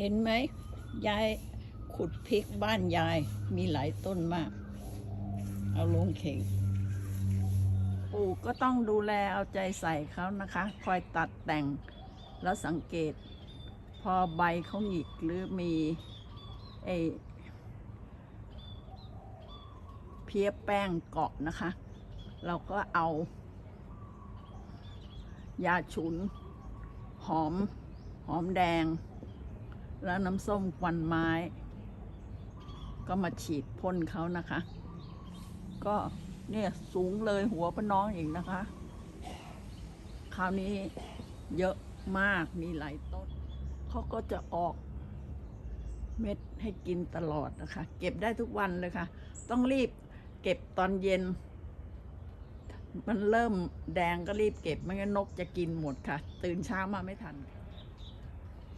เห็นไหมยายขุดพริกบ้านยายมีหลายต้นมาก เอาลงเข่งปลูกก็ต้องดูแลเอาใจใส่เขานะคะ คอยตัดแต่งแล้วสังเกต พอใบเขาหงิกหรือมีไอเพี้ยแป้งเกาะนะคะ เราก็เอา ยาฉุน หอม หอมแดง แล้วน้ำส้มควันไม้ ก็มาฉีดพ่นเขานะคะ ก็เนี่ยสูงเลยหัวป้าน้องอีกนะคะ คราวนี้เยอะมากมีหลายต้นเขาก็จะออกเม็ดให้กินตลอดนะคะ เก็บได้ทุกวันเลยค่ะ ต้องรีบเก็บตอนเย็น มันเริ่มแดงก็รีบเก็บไม่งั้นนกจะกินหมดค่ะ ตื่นเช้ามาไม่ทันค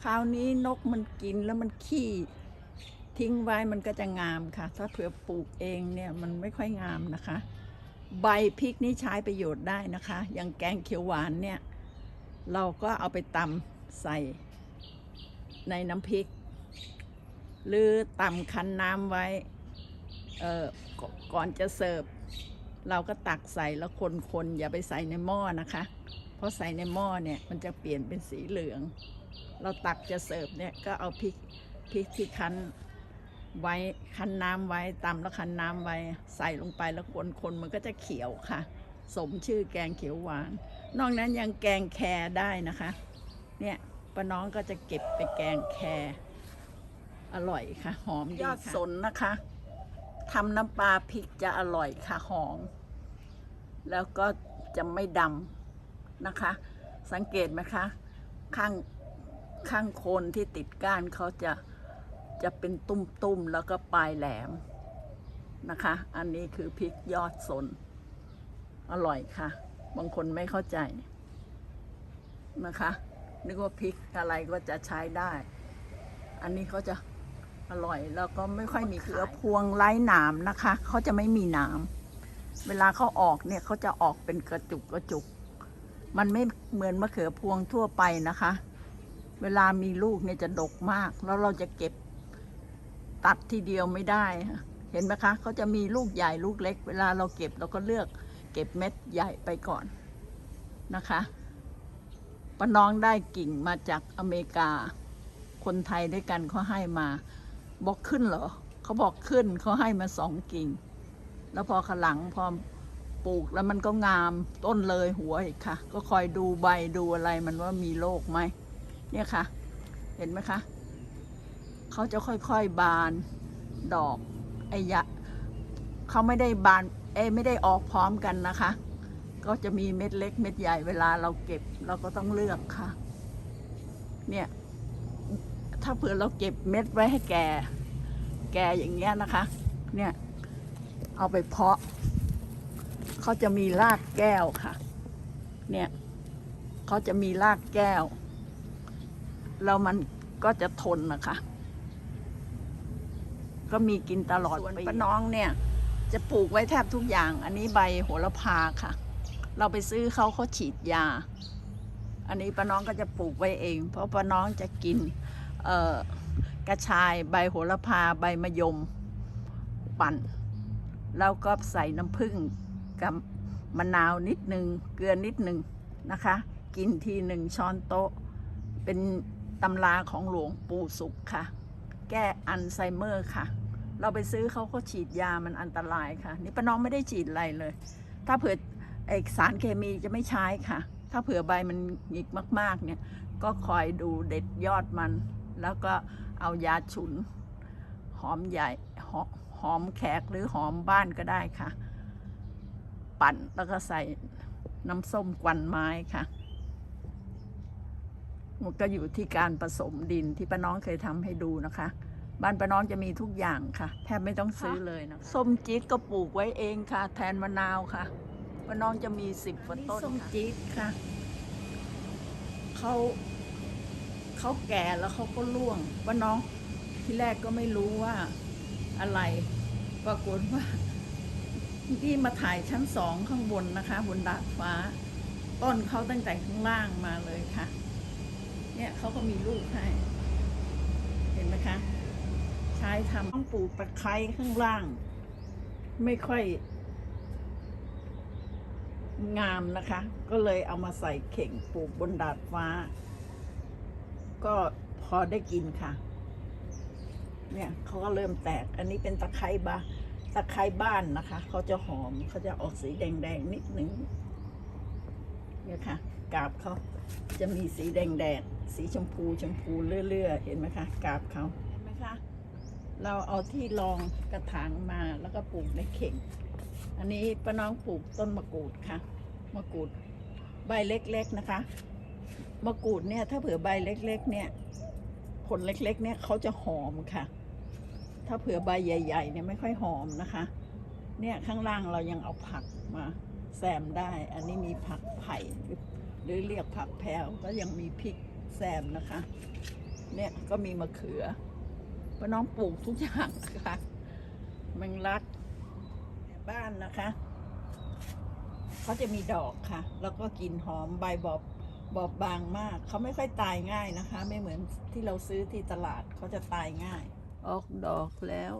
คราวนี้นกมันกินแล้วมันขี้ทิ้งไว้มันก็จะงามค่ะ ถ้าเผื่อปลูกเองเนี่ยมันไม่ค่อยงามนะคะ ใบพริกนี่ใช้ประโยชน์ได้นะคะ อย่างแกงเขียวหวานเนี่ย เราก็เอาไปตำใส่ในน้ำพริก หรือตำคั้นน้ำไว้เออก่อนจะเสิร์ฟ เราก็ตักใส่แล้วคนๆอย่าไปใส่ในหม้อนะคะ เพราะใส่ในหม้อเนี่ยมันจะเปลี่ยนเป็นสีเหลือง เราตักจะเสิร์ฟเนี่ยก็เอาพริกพริกที่คั้นไว้คั้นน้ำไว้ตำแล้วคั้นน้ำไว้ใส่ลงไปแล้วคนๆมันก็จะเขียวค่ะ สมชื่อแกงเขียวหวาน นอกนั้นยังแกงแครได้นะคะ เนี่ยป้าน้องก็จะเก็บไปแกงแครอร่อยค่ะ หอมยอดสนนะคะทำน้ำปลาพริกจะอร่อยค่ะหอม แล้วก็จะไม่ดำนะคะ สังเกตไหมคะ ข้าง ข้างโคนที่ติดก้านเขาจะจะเป็นตุ้มๆแล้วก็ปลายแหลมนะคะ อันนี้คือพริกยอดสน อร่อยค่ะ บางคนไม่เข้าใจนะคะ นึกว่าพริกอะไรก็จะใช้ได้ อันนี้เขาจะอร่อยแล้วก็ไม่ค่อยมีเขือพวงไร้หนามนะคะ เขาจะไม่มีหนาม เวลาเขาออกเนี่ยเขาจะออกเป็นกระจุกกระจุก มันไม่เหมือนมะเขือพวงทั่วไปนะคะ เวลามีลูกเนี่ยจะดกมาก แล้วเราจะเก็บตัดทีเดียวไม่ได้ เห็นไหมคะเขาจะมีลูกใหญ่ลูกเล็ก เวลาเราเก็บเราก็เลือกเก็บเม็ดใหญ่ไปก่อนนะคะป้าน้องได้กิ่งมาจากอเมริกา คนไทยด้วยกันเขาให้มา บอกขึ้นเหรอเขาบอกขึ้นเขาให้มาสองกิ่ง แล้วพอขลังพอปลูกแล้วมันก็งามต้นเลยหัวอีกค่ะ ก็คอยดูใบดูอะไรมันว่ามีโรคไหม เนี่ยค่ะ เห็นไหมคะเขาจะค่อยๆบานดอกไอยะเขาไม่ได้บานเอยไม่ได้ออกพร้อมกันนะคะ ก็จะมีเม็ดเล็กเม็ดใหญ่เวลาเราเก็บเราก็ต้องเลือกค่ะ เนี่ย ถ้าเผื่อเราเก็บเม็ดไว้ให้แก่ แก่อย่างเงี้ยนะคะ เนี่ย เอาไปเพาะเขาจะมีรากแก้วค่ะ เนี่ยเขาจะมีรากแก้ว แล้วมันก็จะทนนะคะ ก็มีกินตลอดส่วนป้าน้องเนี่ย จะปลูกไว้แทบทุกอย่าง อันนี้ใบโหระพาค่ะ เราไปซื้อเขาเขาฉีดยา อันนี้ป้าน้องก็จะปลูกไว้เอง เพราะป้าน้องจะกินเอ่อกระชายใบโหระพาใบมะยมปั่น แล้วก็ใส่น้ำผึ้งกับมะนาวนิดนึง เกลือนิดนึงนะคะ กินทีหนึ่งช้อนโต๊ะเป็น ตำราของหลวงปู่สุขค่ะ แก้อัลไซเมอร์ค่ะ เราไปซื้อเขาเขาฉีดยามันอันตรายค่ะ นี่ป้าน้องไม่ได้ฉีดอะไรเลย ถ้าเผื่อเอกสารเคมีจะไม่ใช้ค่ะ ถ้าเผื่อใบมันหงิกมาก ๆ เนี่ย ก็คอยดูเด็ดยอดมัน แล้วก็เอายาฉุน หอมใหญ่หอหอมแขกหรือหอมบ้านก็ได้ค่ะ ปั่นแล้วก็ใส่น้ำส้มกวันไม้ค่ะ มันก็อยู่ที่การผสมดินที่ป้าน้องเคยทำให้ดูนะคะ บ้านป้าน้องจะมีทุกอย่างค่ะ แทบไม่ต้องซื้อเลยนะคะส้มจี๊ดก็ปลูกไว้เองค่ะ แทนมะนาวค่ะป้าน้องจะมีสิบกว่าต้นส้มจี๊ดค่ะเขาเขาแก่แล้วเขาก็ร่วงป้าน้องที่แรกก็ไม่รู้ว่าอะไรปรากฏว่าที่มาถ่ายชั้นสองข้างบนนะคะ บนดาดฟ้า ต้นเขาตั้งแต่ข้างล่างมาเลยค่ะ เนี่ยเขาก็มีลูกให้ เห็นไหมคะชายทำต้องปลูกตะไคร้ข้างล่าง ไม่ค่อย งามนะคะ ก็เลยเอามาใส่เข่งปลูกบนดาดฟ้า ก็พอได้กินค่ะ เนี่ยเขาก็เริ่มแตก อันนี้เป็นตะไคร้บ้าตะไคร้บ้านนะคะ เขาจะหอมเขาจะออกสีแดงๆนิดหนึ่ง เนี่ยค่ะกาบเขาจะมีสีแดงๆสีชมพูชมพูเลื่อยๆเห็นไหมคะกาบเขาเห็นไหมคะเราเอาที่รองกระถางมาแล้วก็ปลูกในเข่ง อันนี้ป้าน้องปลูกต้นมะกรูดค่ะ มะกรูดใบเล็กๆนะคะ มะกรูดเนี่ยถ้าเผื่อใบเล็ก ๆ เนี่ยผลเล็กๆเนี่ยเขาจะหอมค่ะ ถ้าเผื่อใบใหญ่ๆเนี่ยไม่ค่อยหอมนะคะ เนี่ยข้างล่างเรายังเอาผักมา แซมได้ อันนี้มีผักไผ่หรือเรียกผักแพรวก็ยังมีพริกแซมนะคะ เนี่ยก็มีมะเขือป้าน้องปลูกทุกอย่างนะคะแมงลักบ้านนะคะเขาจะมีดอกค่ะ แล้วก็กลิ่นหอมใบบอบบอบบางมาก เขาไม่ค่อยตายง่ายนะคะ ไม่เหมือนที่เราซื้อที่ตลาดเขาจะตายง่าย ออกดอกแล้ว